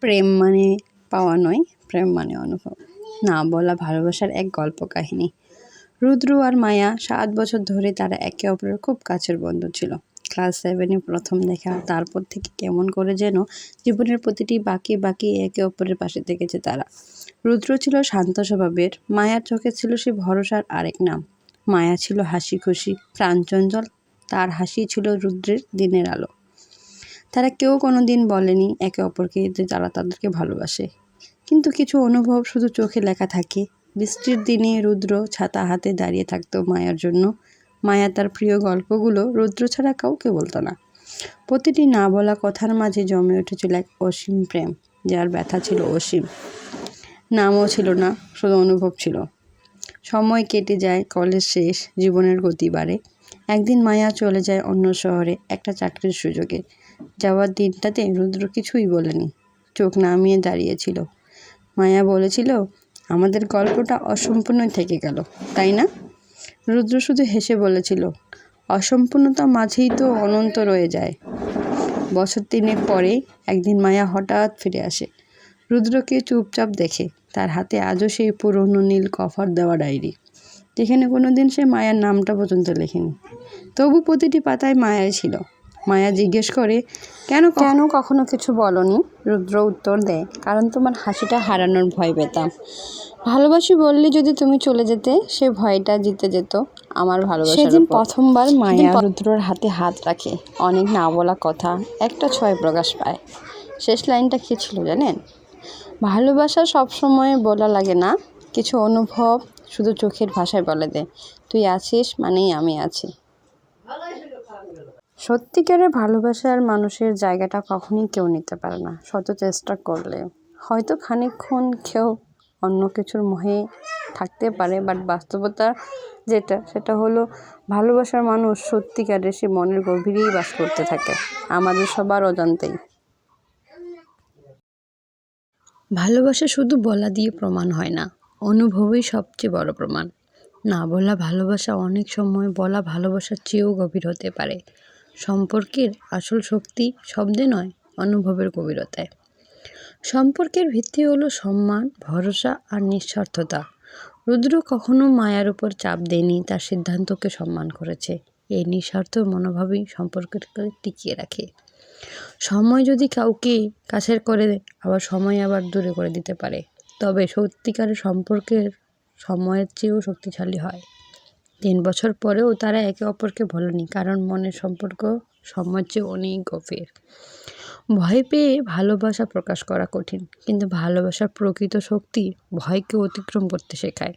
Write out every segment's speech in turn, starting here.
প্রেম মানে পাওয়া নয়, প্রেম মানে অনুভব। না, বলা ভালোবাসার এক গল্প কাহিনী। রুদ্র আর মায়া সাত বছর ধরে তারা একে অপরের খুব কাছের বন্ধু ছিল। ক্লাস সেভেনে প্রথম দেখা, তারপর থেকে কেমন করে যেন জীবনের প্রতিটি বাকি বাকি একে অপরের পাশে থেকেছে তারা। রুদ্র ছিল শান্ত স্বভাবের, মায়ার চোখে ছিল সে ভরসার আরেক নাম। মায়া ছিল হাসি খুশি প্রাণচঞ্চল, তার হাসি ছিল রুদ্রের দিনের আলো। তারা কেউ কোনো দিন বলেনি একে অপরকে যে তারা তাদেরকে ভালোবাসে। কিন্তু কিছু অনুভব শুধু চোখে লেখা থাকে। বৃষ্টির দিনে রুদ্র ছাতা হাতে দাঁড়িয়ে থাকতো মায়ার জন্য। মায়া তার প্রিয় গল্পগুলো রুদ্র ছাড়া কাউকে বলতো না। প্রতিটি না বলা কথার মাঝে জমে উঠেছিল এক অসীম প্রেম, যার ব্যথা ছিল অসীম। নামও ছিল না, শুধু অনুভব ছিল। সময় কেটে যায়, কলেজ শেষ, জীবনের গতি বাড়ে। একদিন মায়া চলে যায় অন্য শহরে একটা চাকরির সুযোগে। যাওয়ার দিনটাতে রুদ্র কিছুই বলেনি। চোখ নামিয়ে দাঁড়িয়েছিল। মায়া বলেছিল, আমাদের গল্পটা অসম্পূর্ণই থেকে গেল, তাই না? রুদ্র শুধু হেসে বলেছিল, অসম্পূর্ণতা মাঝেই তো অনন্ত রয়ে যায়। বছর তিনেক পরে একদিন মায়া হঠাৎ ফিরে আসে। রুদ্রকে চুপচাপ দেখে, তার হাতে আজও সেই পুরনো নীল কভার দেওয়া ডায়েরি। যেখানে কোনো দিন সে মায়ার নামটা পর্যন্ত লেখেনি। তবু প্রতিটি পাতায় মায়াই ছিল। মায়া জিজ্ঞেস করে কেন কেন কখনো কিছু বলনি? রুদ্র উত্তর দেয় কারণ তোমার হাসিটা হারানোর ভয় পেতাম। ভালোবাসি বললে যদি তুমি চলে যেতে সে ভয়টা জিতে যেত আমার ভালোবাসা সেদিন প্রথমবার মায়া রুদ্রর হাতে হাত রাখে অনেক না বলা কথা একটা ছয় প্রকাশ পায়। শেষ লাইনটা কী ছিল জানেন? ভালোবাসা সবসময় বলা লাগে না কিছু অনুভব শুধু চোখের ভাষায় বলে দে তুই আছিস মানেই আমি আছি। সত্যিকারের ভালোবাসার মানুষের জায়গাটা কখনই কেউ নিতে পারে না। শত চেষ্টা করলে। হয়তো খানিকক্ষণ কেউ অন্য কিছুর মোহে থাকতে পারে বাট বাস্তবতা যেটা, সেটা হলো ভালোবাসার মানুষ সত্যিকারের সে মনের গভীরেই বাস করতে থাকে। আমাদের সবার অজান্তেই। ভালোবাসা শুধু বলা দিয়ে প্রমাণ হয় না, অনুভবই সবচেয়ে বড় প্রমাণ। না বলা ভালোবাসা অনেক সময় বলা ভালোবাসার চেয়েও গভীর হতে পারে। সম্পর্কের আসল শক্তি শব্দে নয়, অনুভবের গভীরতায়। সম্পর্কের ভিত্তি হলো সম্মান, ভরসা আর নিঃস্বার্থতা। রুদ্র কখনো মায়ার উপর চাপ দেয়নি, তার সিদ্ধান্তকে সম্মান করেছে। এই নিঃস্বার্থ মনোভাবই সম্পর্ককে টিকিয়ে রাখে। সময় যদি কাউকে কাছের করে, আবার সময় আবার দূরে করে দিতে পারে। তবে সত্যিকারের সম্পর্কের সময়ের চেয়েও শক্তিশালী হয়। তিন বছর পরেও তারা একে অপরকে বলেনি কারণ মনের সম্পর্ক সময়ের চেয়ে অনেক গভীর। ভয় পেয়ে ভালোবাসা প্রকাশ করা কঠিন, কিন্তু ভালোবাসার প্রকৃত শক্তি ভয়কে অতিক্রম করতে শেখায়।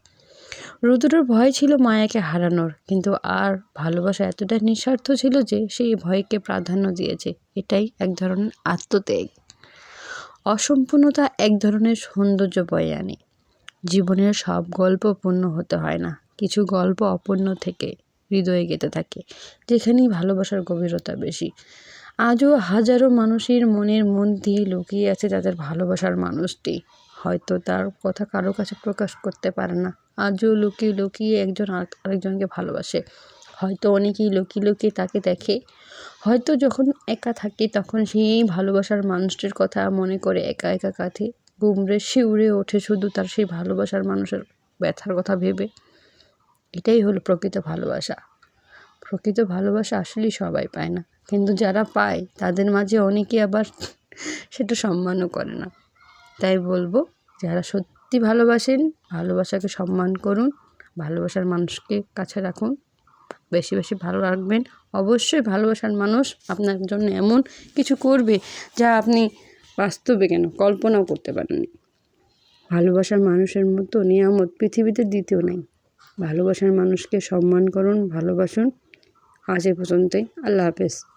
রুদ্রর ভয় ছিল মায়াকে হারানোর, কিন্তু আর ভালোবাসা এতটা নিঃস্বার্থ ছিল যে সেই ভয়কে প্রাধান্য দিয়েছে। এটাই এক ধরনের আত্মত্যাগ। অসম্পূর্ণতা এক ধরনের সৌন্দর্য বয়ে আনে। জীবনের সব গল্প পূর্ণ হতে হয় না। কিছু গল্প অপূর্ণ থেকে হৃদয়ে গেঁথে থাকে, যেখানেই ভালোবাসার গভীরতা বেশি। আজও হাজারো মানুষের মনের মধ্যে লুকিয়ে আছে তাদের ভালোবাসার মানুষটি। হয়তো তার কথা কারও কাছে প্রকাশ করতে পারে না। আজও লুকিয়ে লুকিয়ে একজন আরেকজনকে ভালোবাসে। হয়তো অনেকেই লুকিয়ে লুকিয়ে তাকে দেখে। হয়তো যখন একা থাকে তখন সেই ভালোবাসার মানুষটির কথা মনে করে একা একা কাঁধে গুমড়ে শিউরে ওঠে শুধু তার সেই ভালোবাসার মানুষের ব্যথার কথা ভেবে। এটাই হলো প্রকৃত ভালোবাসা। প্রকৃত ভালোবাসা আসলেই সবাই পায় না। কিন্তু যারা পায়, তাদের মাঝে অনেকে আবার সেটা সম্মানও করে না। তাই বলব, যারা সত্যি ভালোবাসেন, ভালোবাসাকে সম্মান করুন, ভালোবাসার মানুষকে কাছে রাখুন, বেশি বেশি ভালো রাখবেন। অবশ্যই ভালোবাসার মানুষ আপনার জন্য এমন কিছু করবে যা আপনি বাস্তবে কেন কল্পনাও করতে পারেননি। ভালোবাসার মানুষের মতো নিয়ামত পৃথিবীতে দ্বিতীয় নেই। ভালোবাসার মানুষকে সম্মান করুন ভালোবাসুন। আজ এ পর্যন্তই। আল্লাহ হাফেজ।